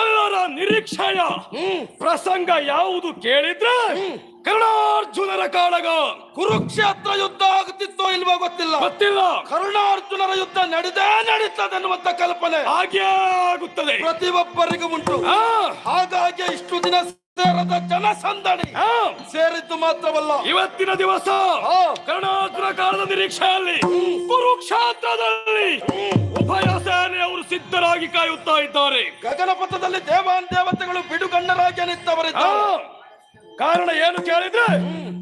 ಎಲ್ಲರ ನಿರೀಕ್ಷೆಯ ಪ್ರಸಂಗ ಯಾವುದು ಕೇಳಿದ್ರೆ ಕರುಣಾರ್ಜುನರ ಕಾಳಗ. ಕುರುಕ್ಷೇತ್ರ ಯುದ್ಧ ಆಗುತ್ತಿತ್ತೋ ಇಲ್ವೋ ಗೊತ್ತಿಲ್ಲ. ಗೊತ್ತಿಲ್ಲ. ಕರುಣಾರ್ಜುನರ ಯುದ್ಧ ನಡೆದೇ ನಡೀತದೆ ಅನ್ನುವಂತ ಕಲ್ಪನೆ. ಹಾಗೆ ಆಗುತ್ತದೆ. ಪ್ರತಿಯೊಬ್ಬರಿಗೂ ಉಂಟು. ಹಾಗಾಗಿ ಇಷ್ಟು ದಿನ ಸೇರದ ಜನಸಂದಣಿ ಸೇರಿದ್ದು ಮಾತ್ರವಲ್ಲ. ಇವತ್ತಿನ ದಿವಸ ಕರುಣಾರ್ಜುನ ಕರ್ಣಾರ್ಜುನ ಕಾಲದ ನಿರೀಕ್ಷೆಯಲ್ಲಿ ಕುರುಕ್ಷೇತ್ರದಲ್ಲಿ ಉಭಯ ಸಿದ್ಧರಾಗಿ ಕಾಯುತ್ತಾ ಇದ್ದಾರೆ. ಗಗನಪಥದಲ್ಲಿ ದೇವಾನ್ ದೇವತೆಗಳು ಬಿಡುಗಣ್ಣರಾಗಿ ನಿಂತವರಿದ್ದಾರೆ. ಕಾರಣ ಏನು ಕೇಳಿದ್ರೆ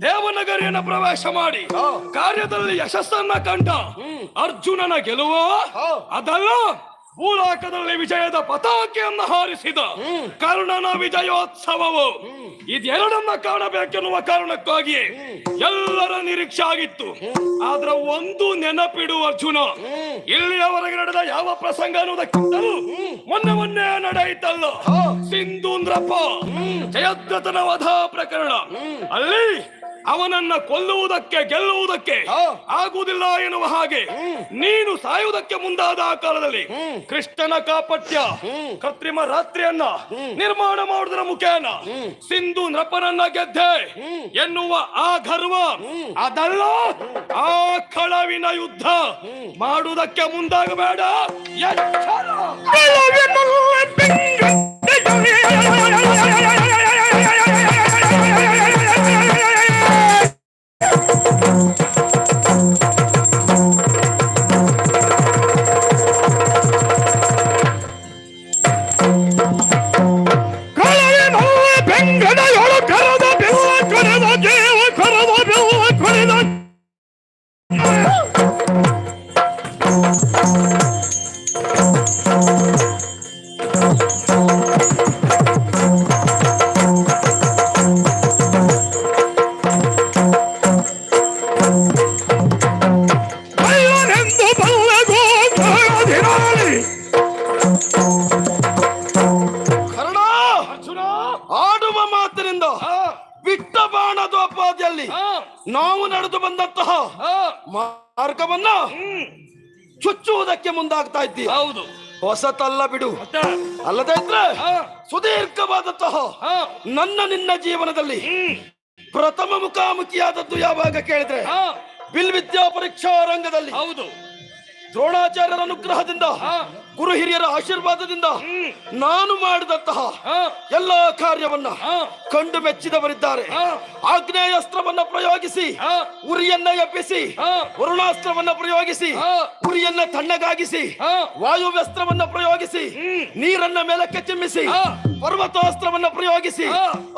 ದೇವನಗರಿಯನ್ನು ಪ್ರವೇಶ ಮಾಡಿ ಕಾರ್ಯದಲ್ಲಿ ಯಶಸ್ಸನ್ನ ಕಂಡ ಅರ್ಜುನನ ಗೆಲುವು. ಅದಲ್ಲ ಭೂಲೋಕದಲ್ಲಿ ವಿಜಯದ ಪತಾಕೆಯನ್ನು ಹಾರಿಸಿದ ಕರ್ಣನ ವಿಜಯೋತ್ಸವವು ಇದೆರಡನ್ನ ಕಾಣಬೇಕೆನ್ನುವ ಕಾರಣಕ್ಕಾಗಿ ಎಲ್ಲರ ನಿರೀಕ್ಷೆ ಆಗಿತ್ತು. ಆದ್ರೆ ಒಂದು ನೆನಪಿಡು ಅರ್ಜುನ. ಇಲ್ಲಿಯವರೆಗೆ ನಡೆದ ಯಾವ ಪ್ರಸಂಗ ಅನ್ನೋದಕ್ಕಿಂತಲೂ ಮೊನ್ನೆ ಮೊನ್ನೆ ನಡೆಯಿತಲ್ಲ? ಸಿಂಧೂಂದ್ರಪ್ಪ. ಜಯದ್ರತನ ವಧ ಪ್ರಕರಣ. ಅಲ್ಲಿ ಅವನನ್ನ ಕೊಲ್ಲುವುದಕ್ಕೆ ಗೆಲ್ಲುವುದಕ್ಕೆ ಆಗುವುದಿಲ್ಲ ಎನ್ನುವ ಹಾಗೆ ನೀನು ಸಾಯುವುದಕ್ಕೆ ಮುಂದಾದ ಆ ಕಾಲದಲ್ಲಿ ಕೃಷ್ಣನ ಕಾಪಟ್ಯ ಕೃತ್ರಿಮ ರಾತ್ರಿಯನ್ನ ನಿರ್ಮಾಣ ಮಾಡುವುದರ ಮುಖೇನ ಸಿಂಧು ನೃಪನನ್ನ ಗೆದ್ದೆ ಎನ್ನುವ ಆ ಗರ್ವ ಅದಲ್ಲ. ಆ ಕಳವಿನ ಯುದ್ಧ ಮಾಡುವುದಕ್ಕೆ ಮುಂದಾಗಬೇಡ. ಎಚ್ಚರ. ಬಾಣದೋಪಾದಿಯಲ್ಲಿ ಆ, ನಾವು ನಡೆದು ಬಂದಂತಹ ಮಾರ್ಗವನ್ನ ಚುಚ್ಚುವುದಕ್ಕೆ ಮುಂದಾಗ್ತಾ ಇದ್ದೀವಿ ಹೌದು. ಹೊಸತಲ್ಲ ಬಿಡು. ಅಲ್ಲದೆ ಇದ್ರೆ ಸುದೀರ್ಘವಾದಂತಹ ನನ್ನ ನಿನ್ನ ಜೀವನದಲ್ಲಿ ಪ್ರಥಮ ಮುಖಾಮುಖಿಯಾದದ್ದು ಯಾವಾಗ ಕೇಳಿದ್ರೆ ಬಿಲ್ ವಿದ್ಯಾ ಪರೀಕ್ಷಾ ರಂಗದಲ್ಲಿ. ಹೌದು. ದ್ರೋಣಾಚಾರ್ಯರ ಅನುಗ್ರಹದಿಂದ ಗುರು ಹಿರಿಯರ ಆಶೀರ್ವಾದದಿಂದ ನಾನು ಮಾಡಿದಂತಹ ಎಲ್ಲ ಕಾರ್ಯವನ್ನ ಕಂಡು ಮೆಚ್ಚಿದವರಿದ್ದಾರೆ ಆಗ್ನೇಯಸ್ತ್ರವನ್ನ ಪ್ರಯೋಗಿಸಿ ಉರಿಯನ್ನ ಎಬ್ಬಿಸಿ ವರುಣಾಸ್ತ್ರವನ್ನ ಪ್ರಯೋಗಿಸಿ ಉರಿಯನ್ನ ತಣ್ಣಗಾಗಿಸಿ ವಾಯುವ್ಯಸ್ತ್ರವನ್ನ ಪ್ರಯೋಗಿಸಿ. ನೀರನ್ನ ಮೇಲಕ್ಕೆ ಚಿಮ್ಮಿಸಿ. ಪರ್ವತಾಸ್ತ್ರವನ್ನ ಪ್ರಯೋಗಿಸಿ.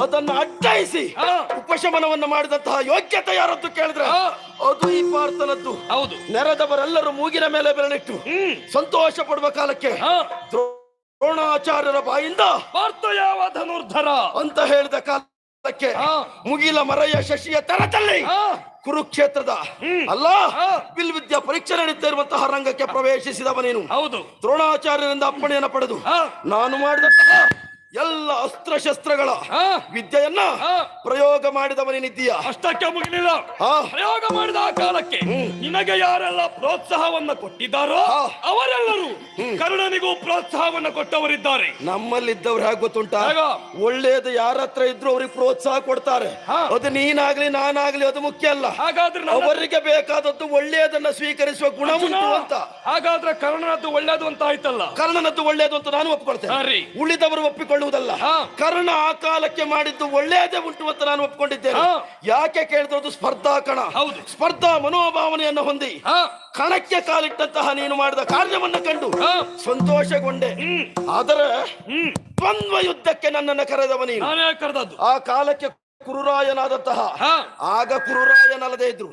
ಅದನ್ನು ಅಡ್ಡಾಯಿಸಿ. ಉಪಶಮನವನ್ನ ಮಾಡಿದಂತಹ ಯೋಗ್ಯತೆ ಯಾರದ್ದು ಕೇಳಿದ್ರೆ. ಅದು ಈ ಪಾರ್ಥನದ್ದು. ಹೌದು. ನೆರೆದವರೆಲ್ಲರೂ ಮೂಗಿನ ಮೇಲೆ ಬೆರಳಿಟ್ಟು ಸಂತೋಷ ಪಡುವ ಕಾಲಕ್ಕೆ ದ್ರೋಣಾಚಾರ್ಯರ ಬಾಯಿಂದ ಪಾರ್ಥ ಯಾವ ಧನುರ್ಧರ? ಅಂತ ಹೇಳಿದ ಕಾಲಕ್ಕೆ. ಮುಗಿಲ ಮರೆಯ ಶಶಿಯ ತರದಲ್ಲಿ ಕುರುಕ್ಷೇತ್ರದ. ಅಲ್ಲ. ಬಿಲ್ ವಿದ್ಯಾ ಪರೀಕ್ಷೆ ನಡೀತಾ ಇರುವಂತಹ ರಂಗಕ್ಕೆ ಪ್ರವೇಶಿಸಿದವ ನೀನು ಹೌದು. ದ್ರೋಣಾಚಾರ್ಯರಿಂದ ಅಪ್ಪಣೆಯನ್ನು ಪಡೆದು ನಾನು ಮಾಡಿದಂತಹ ಎಲ್ಲ ಅಸ್ತ್ರಶಸ್ತ್ರಗಳ ಶಸ್ತ್ರಗಳ ವಿದ್ಯೆಯನ್ನ. ಪ್ರಯೋಗ ಮಾಡಿದವನೇನಿದ್ದೀಯ ಅಷ್ಟಕ್ಕೆ ಮುಗಿಲಿಲ್ಲ. ಪ್ರಯೋಗ ಮಾಡಿದ ಆ ಕಾಲಕ್ಕೆ ನಿನಗೆ ಯಾರೆಲ್ಲ ಪ್ರೋತ್ಸಾಹವನ್ನ ಕೊಟ್ಟಿದ್ದಾರೋ. ಅವರೆಲ್ಲರೂ ಕರುಣನಿಗೂ ಪ್ರೋತ್ಸಾಹವನ್ನ ಕೊಟ್ಟವರಿದ್ದಾರೆ. ನಮ್ಮಲ್ಲಿದ್ದವ್ರು ಹೇಗೆ ಗೊತ್ತುಂಟ? ಒಳ್ಳೇದು ಯಾರ ಹತ್ರ ಇದ್ರು ಅವ್ರಿಗೆ ಪ್ರೋತ್ಸಾಹ ಕೊಡ್ತಾರೆ. ಅದು ನೀನಾಗ್ಲಿ ನಾನಾಗ್ಲಿ ಅದು ಮುಖ್ಯ ಅಲ್ಲ. ಹಾಗಾದ್ರೆ ಅವರಿಗೆ ಬೇಕಾದದ್ದು ಒಳ್ಳೆಯದನ್ನ ಸ್ವೀಕರಿಸುವ ಗುಣ ಉಂಟು ಅಂತ. ಹಾಗಾದ್ರೆ ಕರ್ಣನದ್ದು ಒಳ್ಳೇದು ಅಂತ ಆಯ್ತಲ್ಲ? ಕರ್ಣನದ್ದು ಒಳ್ಳೇದು ಅಂತ ನಾನು ಒಪ್ಪಿಕೊಳ್ತೇನೆ ಉಳಿದವರು ಉಳಿದವರು ಒಪ್ಪಿಕೊಳ್ಳುವುದಲ್ಲ. ಕರ್ಣ ಆ ಕಾಲಕ್ಕೆ ಮಾಡಿದ್ದು ಒಳ್ಳೆಯದೇ ಉಂಟು ಅಂತ ನಾನು ಒಪ್ಕೊಂಡಿದ್ದೇನೆ. ಯಾಕೆ ಕೇಳಿದ್ರು ಸ್ಪರ್ಧಾ ಕಣ. ಹೌದು. ಸ್ಪರ್ಧಾ ಮನೋಭಾವನೆಯನ್ನು ಹೊಂದಿ. ಕಣಕ್ಕೆ ಕಾಲಿಟ್ಟಂತಹ ನೀನು ಮಾಡಿದ ಕಾರ್ಯವನ್ನು ಕಂಡು. ಸಂತೋಷಗೊಂಡೆ. ಆದರೆ ದ್ವಂದ್ವ ಯುದ್ಧಕ್ಕೆ ನನ್ನನ್ನು ಕರೆದವ ನೀನು. ನಾನೇ ಕರೆದದ್ದು. ಆ ಕಾಲಕ್ಕೆ ಕುರುರಾಯನಾದಂತಹ. ಆಗ ಕುರುರಾಯನಲ್ಲದೆ ಇದ್ರು.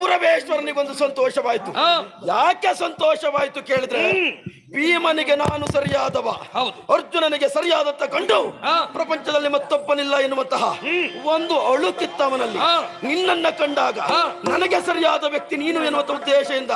ಹ್ಮ್. ಒಂದು ಸಂತೋಷವಾಯ್ತು ಯಾಕೆ ಸಂತೋಷವಾಯ್ತು ಕೇಳಿದ್ರೆ ಭೀಮನಿಗೆ ನಾನು ಸರಿಯಾದವ. ಅರ್ಜುನನಿಗೆ ಸರಿಯಾದತ್ತ ಕಂಡು. ಪ್ರಪಂಚದಲ್ಲಿ ಮತ್ತೊಬ್ಬನಿಲ್ಲ ಎನ್ನುವಂತಹ ಒಂದು ಅಳುಕಿತ್ತವನಲ್ಲಿ. ನಿನ್ನನ್ನ ಕಂಡಾಗ ನನಗೆ ಸರಿಯಾದ ವ್ಯಕ್ತಿ ನೀನು ಎನ್ನುವಂತ ಉದ್ದೇಶದಿಂದ